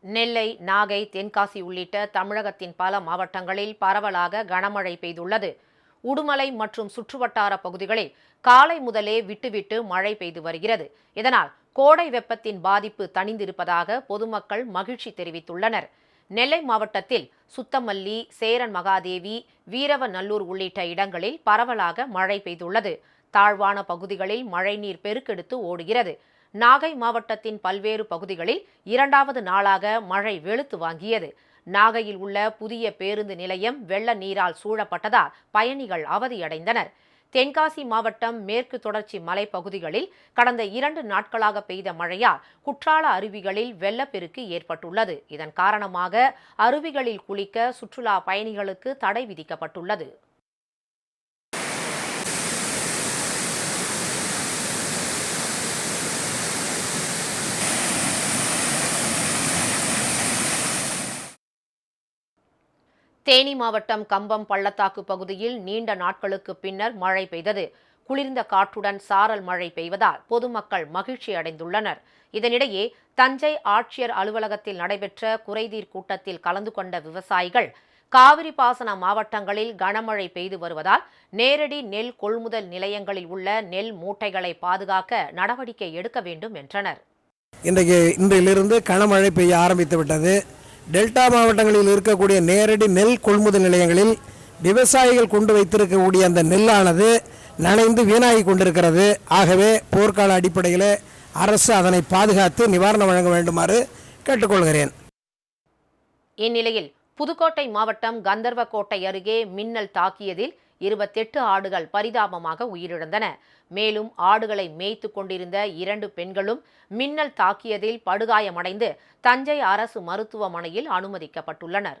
நெல்லை நாகை தென்காசி உள்ளிட்ட தமிழகத்தின் பல மாவட்டங்களில் பரவலாக கனமழை பெய்துள்ளது. உடுமலை மற்றும் சுற்றுவட்டார பகுதிகளில் காலை முதலே விட்டுவிட்டு மழை பெய்து வருகிறது. இதனால் கோடை வெப்பத்தின் பாதிப்பு தணிந்திருப்பதாக பொதுமக்கள் மகிழ்ச்சி தெரிவித்துள்ளனர். நெல்லை மாவட்டத்தில் சுத்தமல்லி சேரன் மகாதேவி வீரவநல்லூர் உள்ளிட்ட இடங்களில் பரவலாக மழை பெய்துள்ளது. தாழ்வான பகுதிகளில் மழைநீர் பெருக்கெடுத்து ஓடுகிறது. நாகை மாவட்டத்தின் பல்வேறு பகுதிகளில் இரண்டாவது நாளாக மழை வெளுத்து வாங்கியது. நாகையில் உள்ள புதிய பேருந்து நிலையம் வெள்ள நீரால் சூழப்பட்டதால் பயணிகள் அவதியடைந்தனர். தென்காசி மாவட்டம் மேற்கு தொடர்ச்சி மலைப்பகுதிகளில் கடந்த இரண்டு நாட்களாக பெய்த மழையால் குற்றால அருவிகளில் வெள்ளப்பெருக்கு ஏற்பட்டுள்ளது. இதன் காரணமாக அருவிகளில் குளிக்க சுற்றுலா பயணிகளுக்கு தடை விதிக்கப்பட்டுள்ளது. தேனி மாவட்டம் கம்பம் பள்ளத்தாக்கு பகுதியில் நீண்ட நாட்களுக்கு பின்னர் மழை பெய்தது. குளிர்ந்த காற்றுடன் சாரல் மழை பெய்வதால் பொதுமக்கள் மகிழ்ச்சி அடைந்துள்ளனர். இதனிடையே தஞ்சை ஆட்சியர் அலுவலகத்தில் நடைபெற்ற குறைதீர் கூட்டத்தில் கலந்து கொண்ட விவசாயிகள் காவிரி பாசன மாவட்டங்களில் கனமழை பெய்து வருவதால் நேரடி நெல் கொள்முதல் நிலையங்களில் உள்ள நெல் மூட்டைகளை பாதுகாக்க நடவடிக்கை எடுக்க வேண்டும் என்றனர். இன்றைக்கு இன்றையிலிருந்து கனமழை பெய்ய ஆரம்பித்து விட்டது. டெல்டா மாவட்டங்களில் இருக்கக்கூடிய நேரடி நெல் கொள்முதல் நிலையங்களில் விவசாயிகள் கொண்டு வைத்திருக்கக்கூடிய அந்த நெல்லானது நனைந்து வீணாகி கொண்டிருக்கிறது. ஆகவே போர்க்கால அடிப்படையில் அரசு அதனை பாதுகாத்து நிவாரணம் வழங்க வேண்டுமாறு கேட்டுக்கொள்கிறேன். இந்நிலையில் புதுக்கோட்டை மாவட்டம் கந்தர்வக்கோட்டை அருகே மின்னல் தாக்கியதில் இருபத்தெட்டு ஆடுகள் பரிதாபமாக உயிரிழந்தன. மேலும் ஆடுகளை மேய்த்து கொண்டிருந்த இரண்டு பெண்களும் மின்னல் தாக்கியதில் படுகாயமடைந்து தஞ்சை அரசு மருத்துவமனையில் அனுமதிக்கப்பட்டுள்ளனர்.